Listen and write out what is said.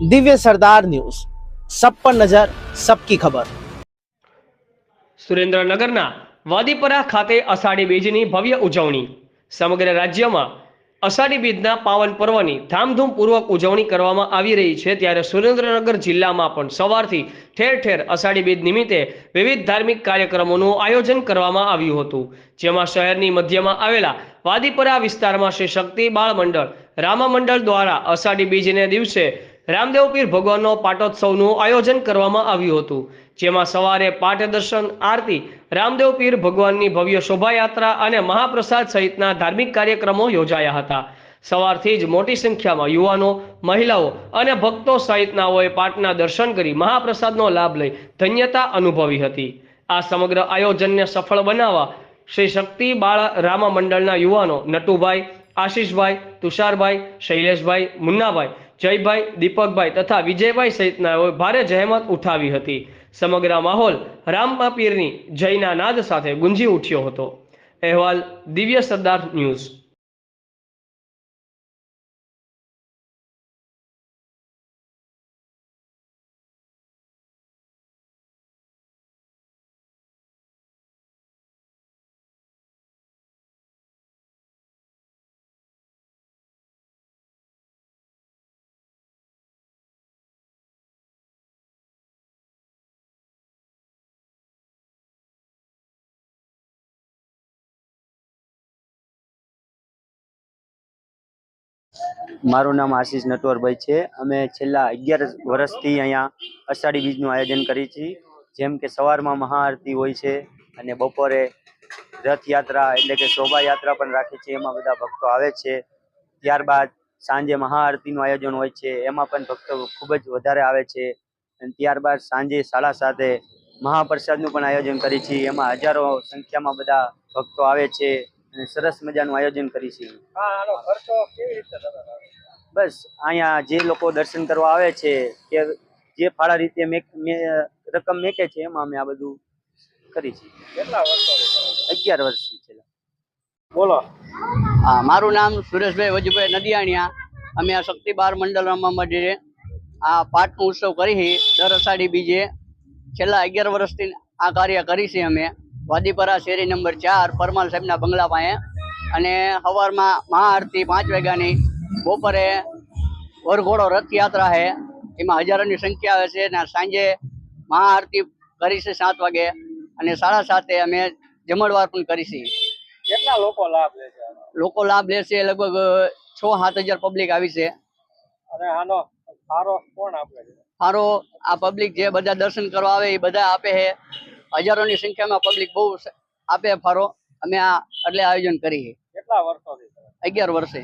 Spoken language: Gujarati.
દિવ્ય સરદાર ન્યૂઝ સબ પર નજર સબકી ખબર સુરેન્દ્રનગરના વાદીપરા ખાતે અષાઢી બીજની ભવ્ય ઉજવણી. સમગ્ર રાજ્યમાં અષાઢી બીજના પાવન પર્વની ધામધૂમ પૂર્વક ઉજવણી કરવામાં આવી રહી છે. ત્યારે સુરેન્દ્રનગર જિલ્લામાં પણ સવારથી ઠેર ઠેર અષાઢી બીજ નિમિત્તે વિવિધ ધાર્મિક કાર્યક્રમોનું આયોજન કરવામાં આવ્યું હતું. જેમાં શહેરની મધ્યમાં આવેલા વાદીપરા વિસ્તારમાં શ્રી શક્તિ બાળ મંડળ, રામા મંડળ દ્વારા અષાઢી બીજને દિવસે રામદેવ પીર ભગવાનનો પાટોત્સવનું આયોજન કરવામાં આવ્યું હતું, જેમાં સવારે પાઠ દર્શન આરતી, રામદેવ પીર ભગવાનની ભવ્ય શોભાયાત્રા અને મહાપ્રસાદ સહિતના ધાર્મિક કાર્યક્રમો યોજાયા હતા. સવારથી જ મોટી સંખ્યામાં યુવાનો, મહિલાઓ અને ભક્તો સહિતનાઓએ પાઠના દર્શન કરી મહાપ્રસાદનો લાભ લઈ ધન્યતા અનુભવી હતી. આ સમગ્ર આયોજનને સફળ બનાવવા શ્રી શક્તિ બાળ રામા મંડળના યુવાનો નટુભાઈ આશીષભાઈ, તુષારભાઈ, શૈલેષભાઈ, મુન્નાભાઈ, જયભાઈ, દીપકભાઈ તથા વિજયભાઈ સહિતનાઓએ ભારે જહેમત ઉઠાવી હતી. સમગ્ર માહોલ રામા પીરની જયના નાદ સાથે ગુંજી ઉઠ્યો હતો. અહેવાલ દિવ્ય સરદાર ન્યૂઝ. મારું નામ આશીષ નટવરભાઈ છે. અમે છેલ્લા અગિયાર વર્ષથી અહીંયા અષાઢી બીજનું આયોજન કરીએ છીએ. જેમ કે સવારમાં મહાઆરતી હોય છે અને બપોરે રથયાત્રા એટલે કે શોભાયાત્રા પણ રાખીએ છીએ. એમાં બધા ભક્તો આવે છે. ત્યારબાદ સાંજે મહાઆરતીનું આયોજન હોય છે. એમાં પણ ભક્તો ખૂબ જ વધારે આવે છે. અને ત્યારબાદ સાંજે સાડા સાતે મહાપ્રસાદનું પણ આયોજન કરીએ છીએ. એમાં હજારો સંખ્યામાં બધા ભક્તો આવે છે. અને સરસ મજાનું આયોજન કરી છે. બસ અહીંયા જે લોકો દર્શન કરવા આવે છે કે જે ફાળા રીતે રકમ મેકે છે એમાં અમે આ બધું કરી છીએ અગિયાર વર્ષથી છે. બોલો. હા મારું નામ સુરેશભાઈ વજુભાઈ નદિયાણિયા. અમે આ શક્તિ બાર મંડળ રમવા માટે આ પાઠનો ઉત્સવ કરી છે દર અષાઢી બીજે. છેલ્લા અગિયાર વર્ષથી આ કાર્ય કરી છે અમે. વાદીપરા શેરી નંબર ચાર પરમાલ સાહેબના બંગલા પાસે. અને સવારમાં મહાઆરતી પાંચ વાગ્યાની બપોરે વરઘોડો રથયાત્રા છે. એમાં હજારોની સંખ્યા આવે છે અને સાંજે મહાઆરતી કરી છે સાત વાગે. અને સાડા સાતે અમે જમણવાર પણ કરી છે કેટલા લોકો લાભ લે છે લોકો લાભ લેશે લગભગ છ સાત હજાર પબ્લિક આવી છે. અને આનો સારો કોણ આપે છે? સારો આ પબ્લિક જે બધા દર્શન કરવા આવે એ બધા આપે છે. હજારોની સંખ્યામાં પબ્લિક બહુ આપે ફારો અમે આ એટલે આયોજન કરીએ. કેટલા વર્ષોથી? અગિયાર વર્ષે.